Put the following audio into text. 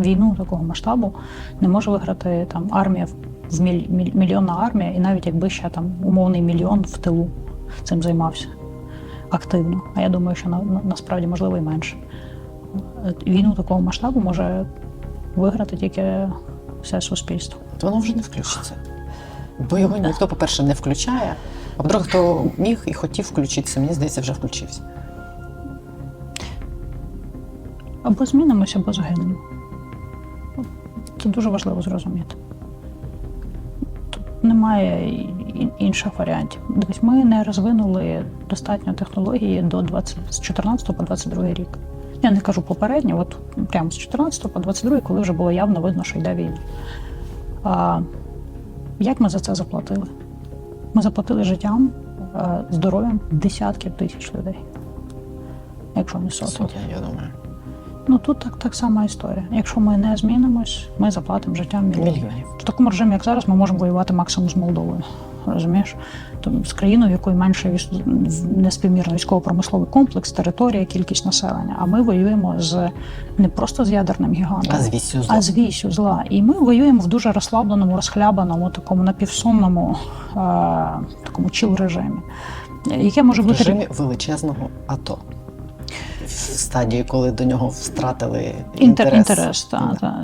війну такого масштабу не може виграти там армія міль, міль- мільйонна армія, і навіть якби ще там умовний мільйон в тилу цим займався активно. А я думаю, що на, на- насправді можливо і менше. Е, Війну такого масштабу може виграти тільки все суспільство. То воно вже не включиться. Бо його ніхто, по-перше, не включає, а по-друге, хто міг і хотів включитися, мені здається, вже включився. Або змінимося, або загинемо. Це дуже важливо зрозуміти. Тут немає інших варіантів. Дивись, ми не розвинули достатньо технології до 20, з 14 по 22 рік. Я не кажу попередньо, от прямо з 14 по 22, коли вже було явно видно, що йде війна. А, як ми за це заплатили? Ми заплатили життям, здоров'ям десятків тисяч людей, якщо не сотень. Сотня, я думаю. Ну тут так, так сама історія. Якщо ми не змінимось, ми заплатимо життям мільйонів. Мільйонів. В такому режимі, як зараз, ми можемо воювати максимум з Молдовою. Розумієш? Тобто з країною, в якої менше неспівмірно військово-промисловий комплекс, територія, кількість населення. А ми воюємо з не просто з ядерним гігантом, А з вісю зла. а з вісю зла. І ми воюємо в дуже розслабленому, розхлябаному, такому напівсонному, е- такому чіл режимі. Яке може в бути режимі величезного АТО. В стадії, коли до нього втратили інтер- інтерес. інтерес та, Да. та.